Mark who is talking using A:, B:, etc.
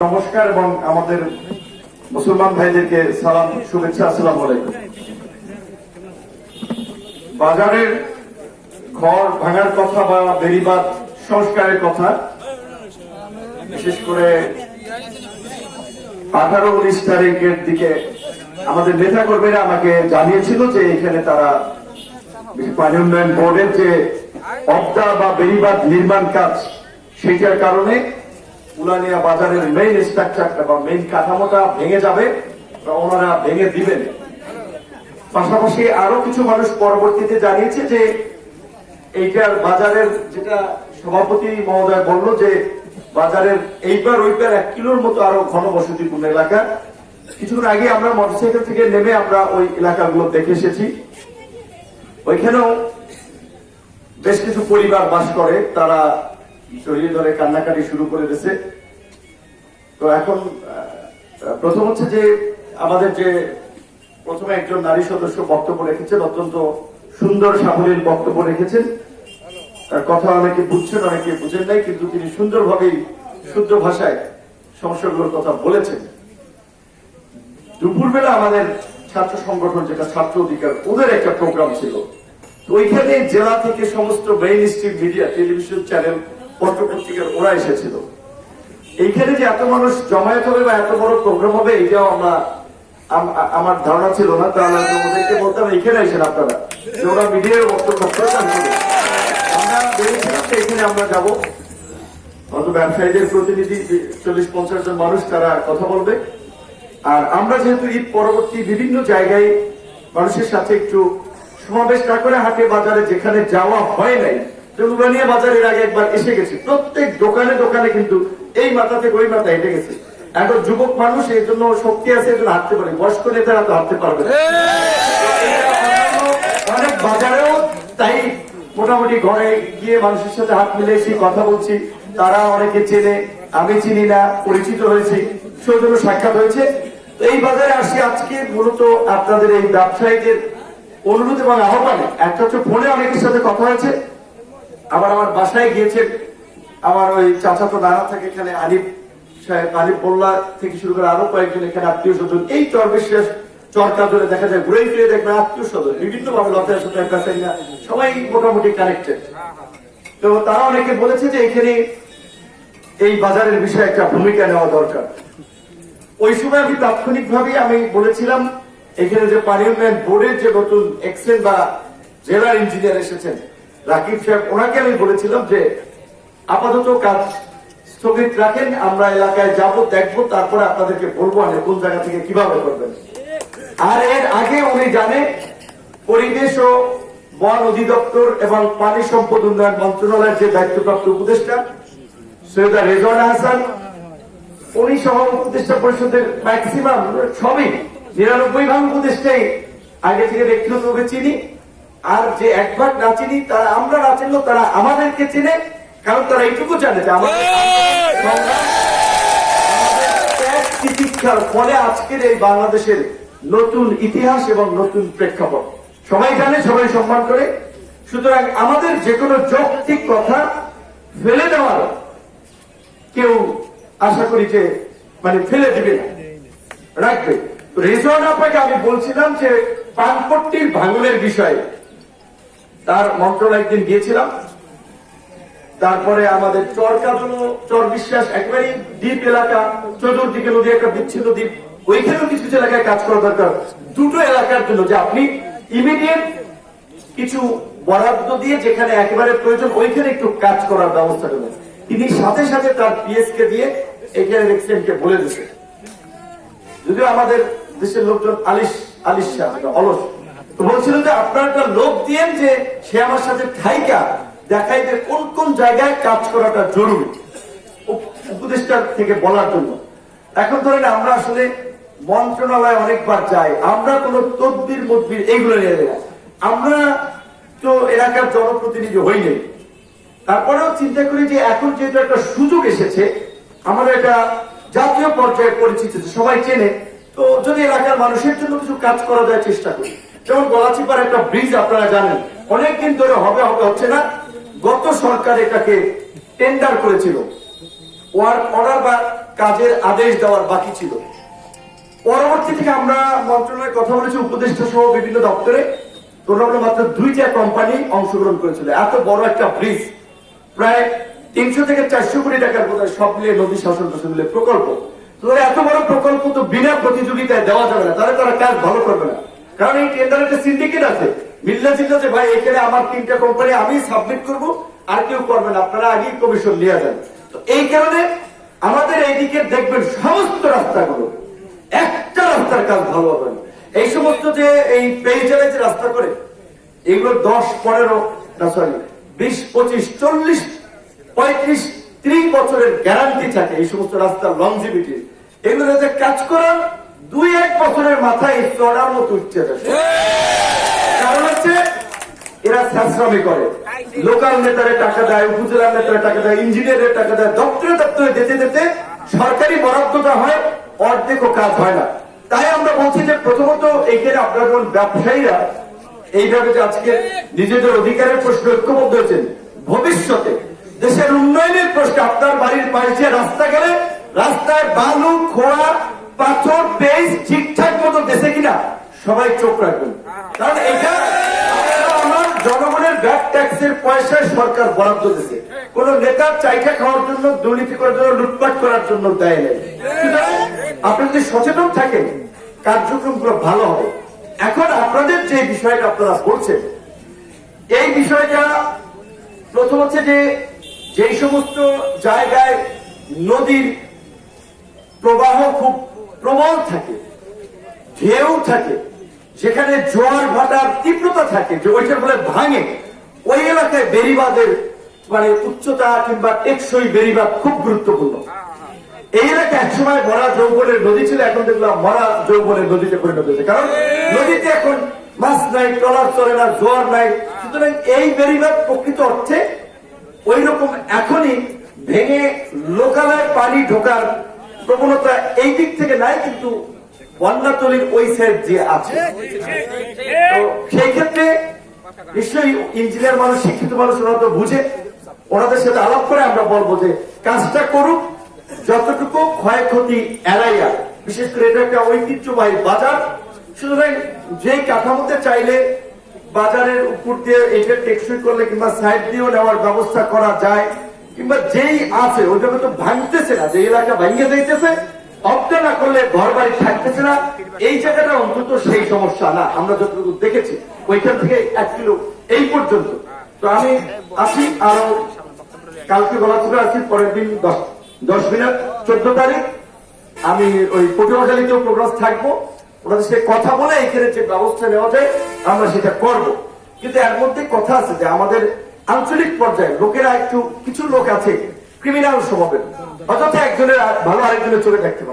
A: নমস্কার এবং আমাদের মুসলমান ভাইদেরকে সালাম, শুভেচ্ছা, আসসালাম আলাইকুম। বাজারের ঘর ভাঙার কথা বা বেড়িবাদ সংস্কারের কথা, বিশেষ করে আঠারো উনিশ তারিখের দিকে আমাদের নেতা কর্মীরা আমাকে জানিয়েছিল যে এখানে তারা পানি উন্নয়ন বোর্ডের যে অবদা বা বেড়িবাদ নির্মাণ কাজ সেটার কারণে উলানিয়া বাজারের মেইন স্ট্রাকচারটা বা মেইন কাঠামোটা ভেঙে যাবে বা ওনারা ভেঙে দিবেন। পাশাপাশি আরও কিছু মানুষ পরবর্তীতে জানিয়েছে যে এইটার বাজারের যেটা সভাপতি মহোদয় বলল যে বাজারের এইবার ওইবার এক কিলোর মতো আরও ঘনবসতিপূর্ণ এলাকা। কিছুক্ষণ আগে আমরা মোটরসাইকেল থেকে নেমে আমরা ওই এলাকাগুলো দেখে এসেছি। ওইখানেও বেশ কিছু পরিবার বাস করে। তারা জড়িয়ে ধরে কান্নাকাটি শুরু করে দিয়েছে। তো এখন প্রথম হচ্ছে যে আমাদের যে প্রথমে একজন নারী সদস্য বক্তব্য রেখেছেন, অত্যন্ত সুন্দর সাবলীল বক্তব্য রেখেছেন। তার কথা অনেকে বুঝছেন, অনেকে বুঝেন নাই, কিন্তু তিনি সুন্দরভাবেই শুদ্ধ ভাষায় সমস্যাগুলোর কথা বলেছেন। দুপুরবেলা আমাদের ছাত্র সংগঠন যেটা ছাত্র অধিকার, ওদের একটা প্রোগ্রাম ছিল। ওইখানে জেলা থেকে সমস্ত main stream media television channel পত্রপত্রিকার ওরা এসেছিল। এইখানে যে এত মানুষ জমায়েত হবে বা এত বড় প্রোগ্রাম হবে, এইটাও আমরা আমার ধারণা ছিল না। তাহলে আমি বলতাম এইখানে এসেন আপনারা। যে ওরা মিডিয়ার বক্তব্য। আমরা ভেবেছিলাম যে এখানে আমরা যাব। হয়তো ব্যবসায়ীদের প্রতিনিধি চল্লিশ পঞ্চাশ জন মানুষ, তারা কথা বলবে। আর আমরা যেহেতু ঈদ পরবর্তী বিভিন্ন জায়গায় মানুষের সাথে একটু সমাবেশ না করে হাটে বাজারে যেখানে যাওয়া হয় নাই উলানিয়া বাজারের আগে একবার এসে গেছি। প্রত্যেক দোকানে দোকানে কিন্তু এই মাথা থেকে ওই মাথা হেঁটে গেছে। এখন যুবক মানুষ, এর জন্য শক্তি আছে জন্য হাঁটতে পারে। বয়স্ক নেতারা তো হাঁটতে পারবে অনেক বাজারেও তাই মোটামুটি ঘরে গিয়ে মানুষের সাথে হাত মিলে মিলিয়েছি কথা বলছি। তারা অনেকে চেনে, আমি চিনি না, পরিচিত হয়েছি, সেজন্য সাক্ষাৎ হয়েছে। এই বাজারে আসি আজকে মূলত আপনাদের এই ব্যবসায়ীদের অনুরোধ এবং আহ্বানে। একটা হচ্ছে ফোনে অনেকের সাথে কথা হয়েছে। আবার আমার বাসায় গিয়েছেন আমার ওই চাচাতো নানা থাকে এখানে, আরিফ সাহেব, আরিফ মোল্লা থেকে শুরু করে আরও কয়েকজন এখানে আত্মীয় স্বজন। এই চরবেশেষ চরকা ধরে দেখা যায় ঘুরে ফিরে দেখবেন আত্মীয় স্বজন, বিভিন্ন ভাবে লতার সাথে কাছারিয়া সবাই মোটামুটি কানেক্টেড তো তারা অনেকে বলেছে যে এখানে এই বাজারের বিষয়ে একটা ভূমিকা নেওয়া দরকার। ওই সময় আমি তাৎক্ষণিক ভাবে আমি বলেছিলাম, এখানে যে পানি উন্নয়ন বোর্ডের যে নতুন এক্সেল বা জেলার ইঞ্জিনিয়ার এসেছেন রাকিব সাহেব, ওনাকে আমি বলেছিলাম যে আপাতত কাজ স্থগিত রাখেন, আমরা এলাকায় যাব, দেখব, তারপরে আপনাদেরকে বলব আমি কোন জায়গা থেকে কীভাবে করবেন। আর এর আগে উনি জানে, পরিবেশ ও বন অধিদপ্তর এবং পানি সম্পদ উন্নয়ন মন্ত্রণালয়ের যে দায়িত্বপ্রাপ্ত উপদেষ্টা, সৈয়দা রেজওয়ানা হাসান, উনি সহ উপদেষ্টা পরিষদের ম্যাক্সিমাম সবই নিরানব্বই ভাগ উপদেষ্টাই আগে থেকে ব্যক্তিগতভাবে চিনি। আর যে এক ভাগ না চিনি, তারা আমরা না চিনলেও তারা আমাদেরকে চিনে, কারণ তারা এইটুকু জানে যে আমাদের ফলে আজকের এই বাংলাদেশের নতুন ইতিহাস এবং নতুন প্রেক্ষাপট। সবাই জানে, সবাই সম্মান করে। সুতরাং আমাদের যে কোনো যৌক্তিক কথা ফেলে দেওয়ার কেউ আশা করি যে মানে ফেলে দিবে না। রাখবে। রেজন আপনাকে আমি বলছিলাম যে পানপট্টির ভাঙনের বিষয়ে তার মন্ত্রণালয় একদিন গিয়েছিলাম। তারপরে আমাদের চর কাঁদনো চর বিশ্বাস একেবারেই দ্বীপ এলাকা, চতুর্দিকে নদী, একটা বিচ্ছিন্ন দ্বীপ। ওইখানেও কিছু কিছু এলাকায় কাজ করা দরকার। দুটো এলাকার জন্য যে আপনি ইমিডিয়েট কিছু বরাদ্দ দিয়ে যেখানে একেবারে প্রয়োজন, ওইখানে একটু কাজ করার ব্যবস্থা করবেন তিনি সাথে সাথে তার পিএস কে দিয়ে এখানে এক্সিডেন্টকে বলে দিচ্ছে যদিও আমাদের দেশের লোকজন আলিশ আলিশ অলস। তো বলছিল যে আপনার একটা লোক দিয়েন যে সে আমার সাথে ঠাইকা দেখাই যে কোন কোন জায়গায় কাজ করাটা জরুরি। উপ- উপদেষ্টার থেকে বলার জন্য। এখন ধরেন আমরা আসলে মন্ত্রণালয় অনেকবার যাই, আমরা কোন তদবির মদবির এইগুলো নিয়ে আমরা তো এলাকার জনপ্রতিনিধি হইনি তারপরেও চিন্তা করি যে এখন যেহেতু একটা সুযোগ এসেছে আমরা এটা জাতীয় পর্যায়ে পরিচিত, সবাই চেনে। তো যদি এলাকার মানুষের জন্য কিছু কাজ করা যায়, চেষ্টা করি। যেমন গলাচিপার একটা ব্রিজ আপনারা জানেন, অনেকদিন ধরে হবে হবে, হচ্ছে না? গত সরকার এটাকে টেন্ডার করেছিল। ওয়ার্ক বা কাজের আদেশ দেওয়ার বাকি ছিল। পরবর্তী থেকে আমরা মন্ত্রণালয়ের কথা বলেছি, উপদেষ্টা সহ বিভিন্ন দপ্তরে। তোমরা মাত্র দুইটা কোম্পানি অংশগ্রহণ করেছিল। এত বড় একটা ব্রিজ প্রায় তিনশো থেকে চারশো কোটি টাকার বোধ সব মিলিয়ে নদী শাসন মিলিয়ে প্রকল্প। এত বড় প্রকল্প তো বিনা প্রতিযোগিতায় দেওয়া যাবে না, তাহলে তারা কাজ ভালো করবে না। কারণ এই টেন্ডার একটা সিন্ডিকেট আছে। মিল্লা ছিল যে, ভাই, এখানে আমার তিনটা কোম্পানি আমি সাবমিট করব, আর কেউ করবেন আপনারা আগেই কমিশন নিয়ে যান। তো এই কারণে আমাদের এইদিকে দেখবেন সমস্ত রাস্তাগুলো। একটা রাস্তার কাজ ভালো হবে এই সমস্ত যে, এই পেইজারে যে রাস্তা করে, এগুলো দশ, পনেরো, না সরি বিশ, পঁচিশ, চল্লিশ, পঁয়ত্রিশ, ত্রিশ বছরের গ্যারান্টি থাকে এই সমস্ত রাস্তার লংজিভিটি এগুলো যাতে কাজ করার দুই এক বছরের মাথায় চড়ার মতো উঠছে কারণ হচ্ছে এরা শ্যাশ্রমী করে। লোকাল নেতারে টাকা দেয় উপজেলার নেতারে টাকা দেয় ইঞ্জিনিয়ারের টাকা দেয় দপ্তরে দপ্তরে যেতে যেতে সরকারি বরাদ্দটা হয় অর্ধেকও কাজ হয় না। তাই আমরা বলছি যে প্রথমত এইখানে আপনারা যেমন ব্যবসায়ীরা এইভাবে যে আজকে নিজেদের অধিকারের প্রশ্ন ঐক্যবদ্ধ হয়েছেন ভবিষ্যতে দেশের উন্নয়নের প্রশ্নে আপনার বাড়ির পাশে রাস্তা গেলে রাস্তায় বালু খোয়া পাথর পেজ ঠিকঠাক মতো দেশে কিনা, সবাই চোখ রাখবেন। কারণ এটা জনগণের ব্যাক ট্যাক্সের সরকার বরাদ্দ কোন নেতার চাইটা খাওয়ার জন্য, দুর্নীতি করার জন্য, লুটপাট করার জন্য দেয় নেই। আপনি যদি সচেতন থাকেন, কার্যক্রমগুলো ভালো হবে। এখন আপনাদের যে বিষয়টা আপনারা বলছেন, এই বিষয়টা প্রথম হচ্ছে যে, যেই সমস্ত জায়গায় নদীর প্রবাহ খুব প্রবল থাকে, ঢেউ থাকে, যেখানে জোয়ার ভাটার তীব্রতা থাকে, যে ওইটার ফলে ভাঙে, ওই এলাকায় বেরিবাদের মানে উচ্চতা কিংবা টেকসই বেরিবাদ খুব গুরুত্বপূর্ণ। এই এলাকায় একসময় মরা যৌবনের নদী ছিল, এখন দেখলাম মরা যৌবনের নদীতে পরিণত হয়েছে। কারণ নদীতে এখন মাছ নাই, ট্রলার চলে না, জোয়ার নাই। সুতরাং এই বেরিবাদ প্রকৃত অর্থে ওই রকম এখনই ভেঙে লোকালয় পানি ঢোকার প্রবণতা এই দিক থেকে নাই, কিন্তু বন্যাতলির ওই সাইড যে আছে। তো সেই ক্ষেত্রে নিশ্চয়ই ইঞ্জিনিয়ার মানুষ, শিক্ষিত মানুষ, ওরা তো বুঝে। ওনাদের সাথে আলাপ করে আমরা বলব যে কাজটা করুক, যতটুকু ক্ষয়ক্ষতি এড়াইয়া বিশেষ করে এটা একটা ঐতিহ্যবাহী বাজার। সুতরাং যেই কাঠামোতে চাইলে বাজারের উপর দিয়ে এটা টেকসই করলে কিংবা সাইড দিয়েও নেওয়ার ব্যবস্থা করা যায়। কিংবা যেই আছে ওইটাকে তো ভাঙতেছে না যে এলাকা ভাঙ্গে যাইতেছে অবটা না করলে ঘর বাড়ি থাকতেছে না। এই জায়গাটা অন্তত সেই সমস্যা না, আমরা যতটুকু দেখেছি, ওইখান থেকে এক কিলো এই পর্যন্ত। তো আমি আসি আরও, কালকে বলা ছিল আছি পরের দিন দশ দশ মিনিট, চোদ্দ তারিখ। আমি ওই পটুয়াখালীতেও প্রোগ্রাম থাকব, ওনাদের সাথে কথা বলে এখানে যে ব্যবস্থা নেওয়া যায়, আমরা সেটা করব। কিন্তু এর মধ্যে কথা আছে যে আমাদের আঞ্চলিক পর্যায়ে লোকেরা একটু, কিছু লোক আছে ক্রিমিনাল স্বভাবের। অযথা একজনের ভালো আরেকজনের চলে দেখতে পারে